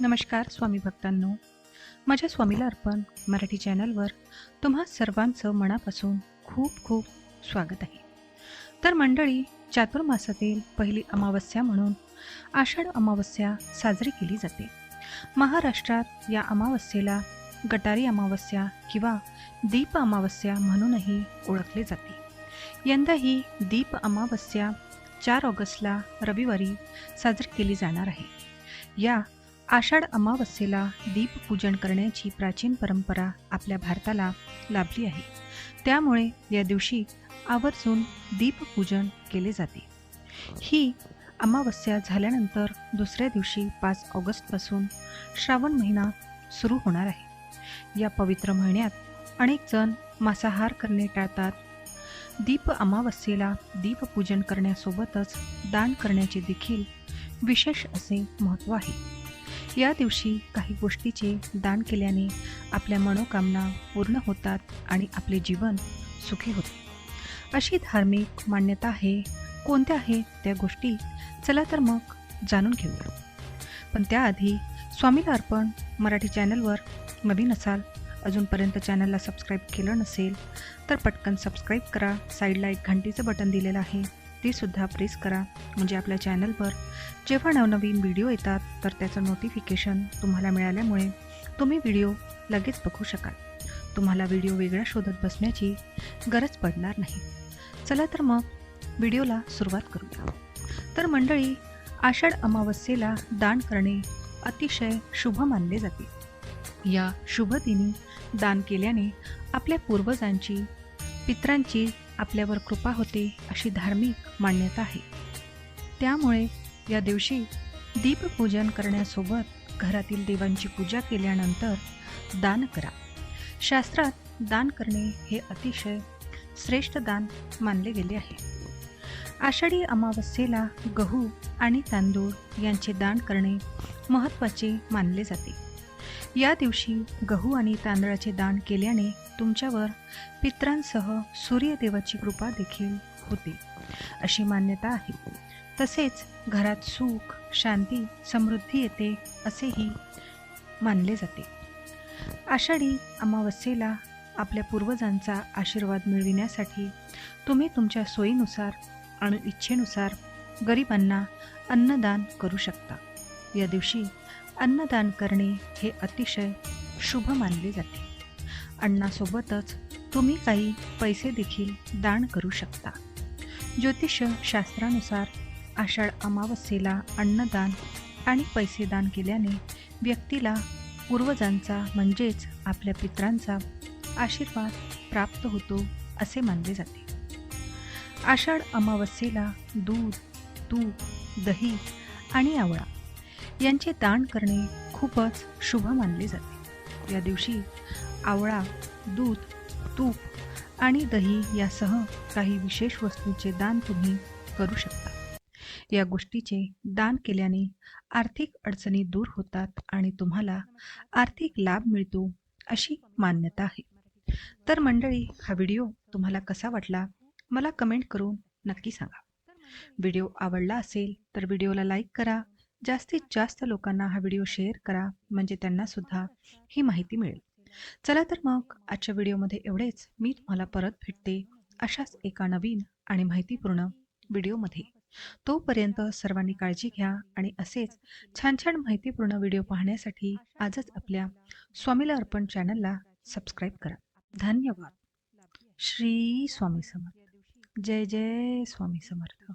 नमस्कार स्वामी भक्तांनो. माझ्या स्वामीला अर्पण मराठी चॅनलवर तुम्हा सर्वांचं मनापासून खूप खूप स्वागत आहे. तर मंडळी चातुर्मासातील पहिली अमावस्या म्हणून आषाढ अमावस्या साजरी केली जाते. महाराष्ट्रात या अमावस्येला गटारी अमावस्या किंवा दीप अमावस्या म्हणूनही ओळखले जाते. यंदा ही दीप अमावस्या चार ऑगस्टला रविवारी साजरी केली जाणार आहे. या आषाढ अमावस्येला दीपपूजन करण्याची प्राचीन परंपरा आपल्या भारताला लाभली आहे. त्यामुळे या दिवशी आवर्जून दीपपूजन केले जाते. ही अमावस्या झाल्यानंतर दुसऱ्या दिवशी पाच ऑगस्टपासून श्रावण महिना सुरू होणार आहे. या पवित्र महिन्यात अनेक जण मांसाहार करणे टाळतात. दीप अमावस्येला दीपपूजन करण्यासोबतच दान करण्याचे देखील विशेष असे महत्त्व आहे. या दिवशी काही गोष्टीचे दान केल्याने आपल्या मनोकामना पूर्ण होतात आणि आपले जीवन सुखी होते. अशी धार्मिक मान्यता आहे कोणत्या आहेत त्या गोष्टी? चला तर मग जाणून घेऊया. पण त्याआधी स्वामीला अर्पण मराठी चॅनलवर नवीन असाल अजूनपर्यंत चॅनलला सबस्क्राईब केलं नसेल तर पटकन सबस्क्राईब करा. साईडला एक घंटीचं बटन दिलेलं आहे. ते सुद्धा प्रेस करा म्हणजे आपल्या चॅनलवर. जेव्हा नवनवीन व्हिडिओ येतात तर त्याचं नोटिफिकेशन तुम्हाला मिळाल्यामुळे तुम्ही व्हिडिओ लगेच बघू शकाल. तुम्हाला व्हिडिओ वेगळा शोधत बसण्याची गरज पडणार नाही. चला तर मग व्हिडिओला सुरुवात करूया. तर मंडळी आषाढ अमावस्येला दान करणे अतिशय शुभ मानले जाते. या शुभ दिनी दान केल्याने आपल्या पूर्वजांची पित्रांची आपल्यावर कृपा होते अशी धार्मिक मान्यता आहे. त्यामुळे या दिवशी दीपपूजन करण्यासोबत घरातील देवांची पूजा केल्यानंतर दान करा. शास्त्रात दान करणे हे अतिशय श्रेष्ठ दान मानले गेले आहे. आषाढी अमावस्येला गहू आणि तांदूळ यांचे दान करणे महत्त्वाचे मानले जाते. या दिवशी गहू आणि तांदळाचे दान केल्याने तुमच्यावर पित्रांसह सूर्यदेवाची कृपा देखील होते. अशी मान्यता आहे. तसेच घरात सुख शांती समृद्धी येते असेही मानले जाते. आषाढी अमावस्येला आपल्या पूर्वजांचा आशीर्वाद मिळविण्यासाठी तुम्ही तुमच्या सोयीनुसार आणि इच्छेनुसार गरिबांना अन्नदान करू शकता. या दिवशी अन्नदान करणे हे अतिशय शुभ मानले जाते. अन्नासोबतच तुम्ही काही पैसे देखील दान करू शकता. ज्योतिष शास्त्रानुसार आषाढ अमावस्येला अन्नदान आणि पैसे दान केल्याने व्यक्तीला पूर्वजांचा म्हणजेच आपल्या पित्रांचा आशीर्वाद प्राप्त होतो असे मानले जाते. आषाढ अमावस्येला दूध तूप दही आणि आवळा यांचे दान करणे खूपच शुभ मानले जाते. या दिवशी आवळा दूध तूप आणि दही यासह काही विशेष वस्तूंचे दान तुम्ही करू शकता. या गोष्टीचे दान केल्याने आर्थिक अडचणी दूर होतात आणि तुम्हाला आर्थिक लाभ मिळतो अशी मान्यता आहे. तर मंडळी हा व्हिडिओ तुम्हाला कसा वाटला मला कमेंट करून नक्की सांगा. व्हिडिओ आवडला असेल तर व्हिडिओला लाईक करा जास्तीत जास्त लोकांना हा व्हिडिओ शेअर करा म्हणजे त्यांना सुद्धा ही माहिती मिळेल. चला तर मग आजच्या व्हिडिओमध्ये एवढेच. मी तुम्हाला परत भेटते अशाच एका नवीन आणि माहितीपूर्ण व्हिडिओमध्ये. तोपर्यंत सर्वांनी काळजी घ्या आणि असेच छान छान माहितीपूर्ण व्हिडिओ पाहण्यासाठी आजच आपल्या स्वामीला अर्पण चॅनलला सबस्क्राईब करा. धन्यवाद. श्री स्वामी समर्थ. जय जय स्वामी समर्थ.